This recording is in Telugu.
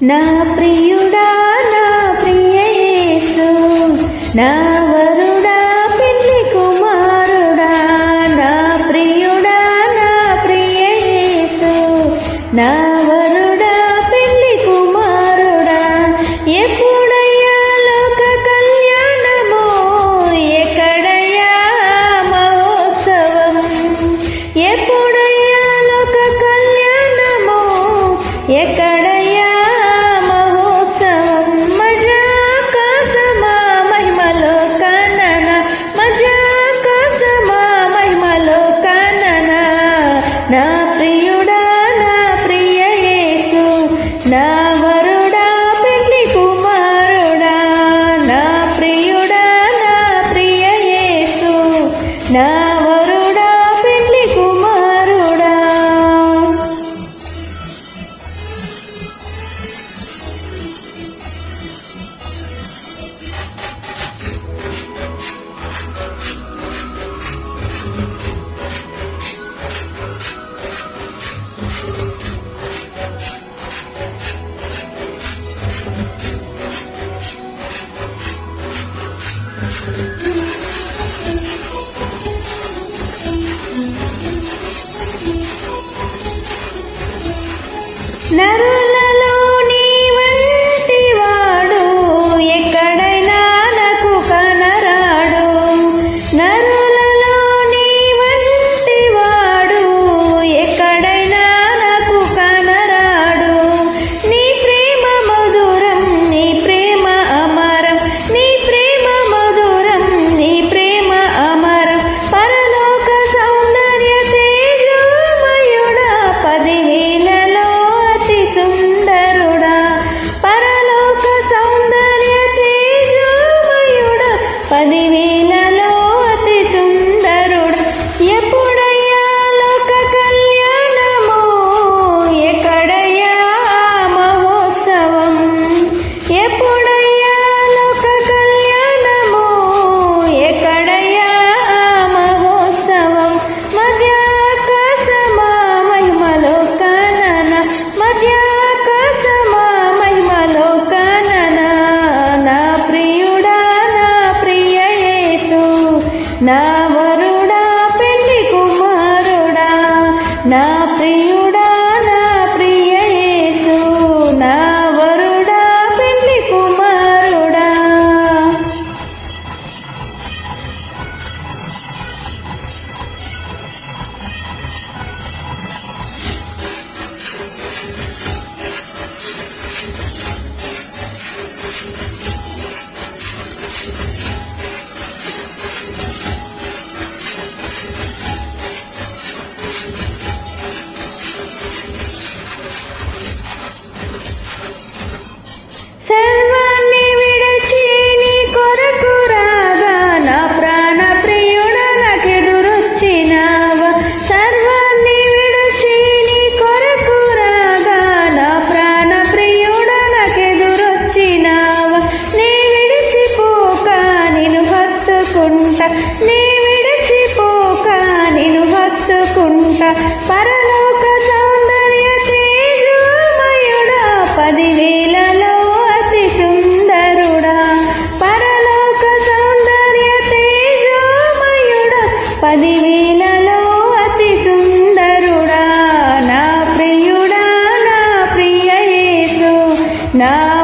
నా ప్రియుడా నా ప్రియయేసు నా వరు Nereye? na పరలోక సౌందర్య తేజోమయుడా పదివేలలో అతి సుందరుడా. పరలోక సౌందర్య తేజోమయుడా పదివేలలో అతి సుందరుడా. నా ప్రియుడా నా ప్రియయేసు నా